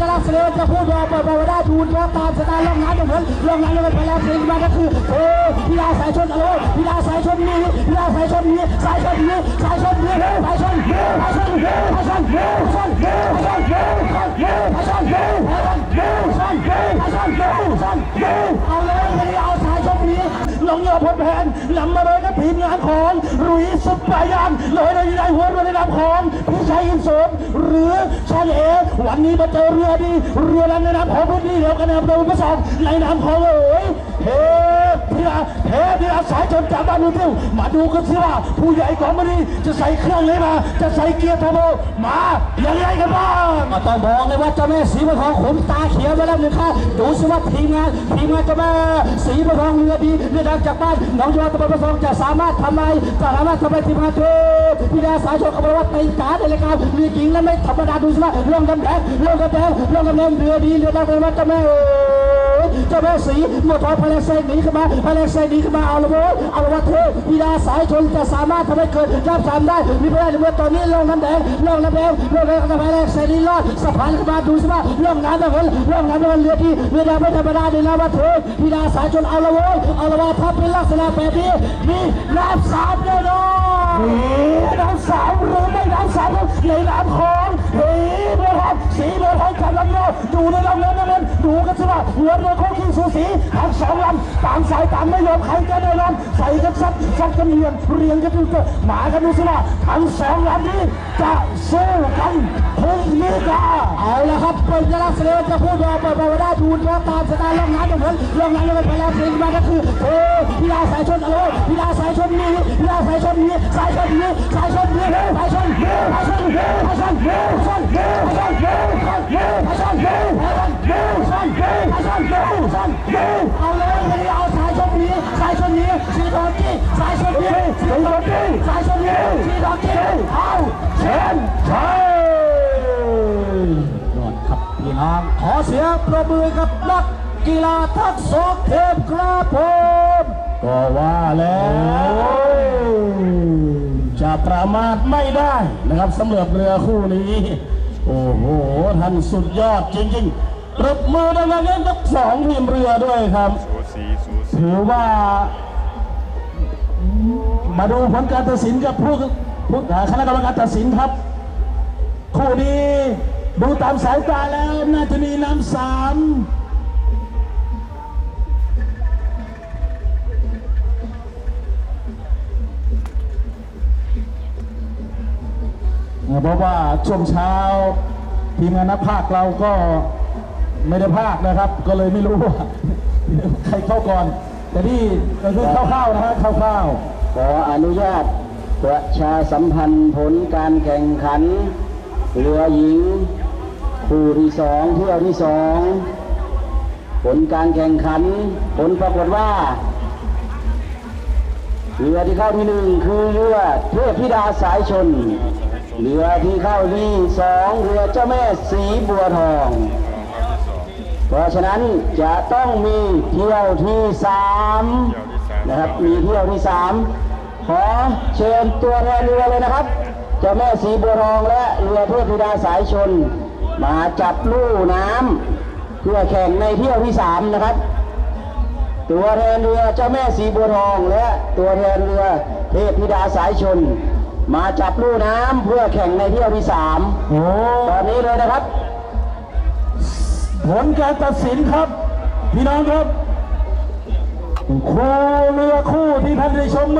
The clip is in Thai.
ญลักษณ์เสลจะพูดว่าเปิดบอลได้ทูนครับตามสไตล์ลงน้ำหนึ่งคนลงน้ำหนึ่งคนไปแล้วเพลงมาก็คือโอ้พิลาสายชนอะไรพิลาสายชนนี้พิลาสายชนนี้สายชนนี้สายชนนี้สายชนนี้สายชนนี้สายชนนี้สายชนนี้สายชนนี้สายชนนี้สายชนนี้สายชนนี้สายชนนี้สายชนนี้เอาเลย ลงเหยอแผนนำมาเลยกับทีมงานของรุยสุดปายันเลยในได้หัวเรือในนามของพิชัยอินสมหรือชันเอ วันนี้มาเจอเรือดีเรือนั้นในนามของพี่นี่เดียวกันนะครับโดยประสองในนามของเอ๋ยเท พพิลาเทพพิลาสายชนจากบ้านนูเทิวมาดูกันสิว่า ผู้ใหญ่ของมันนี้จะใส่เครื่องเลยมา จะใส่เกียร์ทอร์โบมาอย่างไรกันบ้างก็ต้องบอกเลยว่าเจ้าแม่สีบัวทองขมตาเขียวมาแล้วหนึ่งข้าดูสิว่าทีมงานทีมงานเจ้าแม่สีบัวทองเรือดีเรือดังจากบ้านหนองยอตะบนประสงค์จะสามารถทำลายจะสามารถทำลายทีมงานเทพพิดาสายชนขบวนวัดในการในรายการเรือจริงและไม่ธรรมดาดูสิว่าเรื่องกำแพงเรื่องกำแพงเรื่องกำแพงเรือดีเรือดังเป็นวัดเจ้าแม่ เจ้าแม่สีบัวทองพลังเซนหนีขึ้นมาพลังเซนหนีขึ้นมาเอาละโว้เอาละว่าเทพพิดาสายชนจะสามารถทำให้เกิดรับสามได้มีไม่ได้ในเมื่อตอนนี้ลงน้ำแดงลงน้ำแดงลงน้ำแดงพลังเซนนี่รอดสะพานขึ้นมาดูสิว่าเรื่องน้ำเงินเรื่องน้ำเงินเรือดีเรือดังไม่ธรรมดาในนามว่าเทพพิดาสายชนเอาละโว้เอาละว่าถ้าเป็นลักษณะแบบนี้มีน้ำสามแน่นอนสีน้ำสาวหรือไม่น้ำสาวในน้ำของสีเบือครับสี ลำเบือองกับลำโนดูในลำเนินนั่นเองดูกันสิว่าหัวเรือโคกี้สูสีทั้งสองลำต่างสายต่างไม่ยอมใครจะแน่นอนใส่กันซัดซัดกันเรียงเรียงกันดูเถอะหมากันดูสิว่าทั้งสองลำนี้จะสู้กันพรุ่งนี้กันเอาละครับเป็นลักษณะจะพูดว่าเปิดมาได้ดูแล้วตามสไตล์ลงน้ำอย่างนั้นลงน้ำยังไปแล้วสิ่งมาก็คือเออพิลาสายชนเอาพิลาสายชนนี้พิลาสายชนนี้สายชนนี้สายชนนี้สายชนนี้ สายชนนี้สีทองกี้สายชนนี้สีทองกี้เอาเชนช่ยอดครับพี่น้องขอเสียงประมือกับนักกีฬาทักษะเทพครับผมก็ว่าแล้วจะประมาทไม่ได้นะครับสำหรับเรือคู่นี้ โอ้โหท่านสุดยอดจริงๆปรบมือดังๆทั้งสองทีมเรือด้วยครับถือว่า มาดูผลการตัดสินกับผู้ผู้คณะกรรมการตัดสินครับ คู่นี้ดูตามสายตาแล้วน่าจะมีน้ำสามเพราะว่าช่วงเช้าทีมงานนักภาคเราก็ไม่ได้ภาคนะครับ ก็เลยไม่รู้ว่าใครเข้าก่อน แต่นี่ก็คือคร่าวๆนะฮะคร่าวๆขออนุญาตประชาสัมพันธ์ผลการแข่งขัน เรือหญิง คู่ที่สองเที่ยวที่สองผลการแข่งขัน ผลปรากฏว่า เรือที่เข้าที่หนึ่งคือเรือเทพธิดาสายชน เรือที่เข้าที่สองเรือเจ้าแม่สีบัวทอง ราะฉะนั้นจะต้องมีเที่ยวที่สามนะครับมีเที่ยวที่สามขอเชิญตัวแทนเรือเลยนะครับเจ้าแม่สีบัวทองและเรือเทพธิดาสายชน มาจับลู่น้ำเพื่อแข่งในเที่ยวที่สามนะครับ ตัวแทนเรือเจ้าแม่สีบัวทองและตัวแทนเรือเทพธิดาสายชน มาจับลู่น้ำเพื่อแข่งในเที่ยวที่สามโอ้ตอนนี้เลยนะครับ ผลการตัดสินครับ พี่น้องครับคู่เรือคู่ที่ท่านได้ชม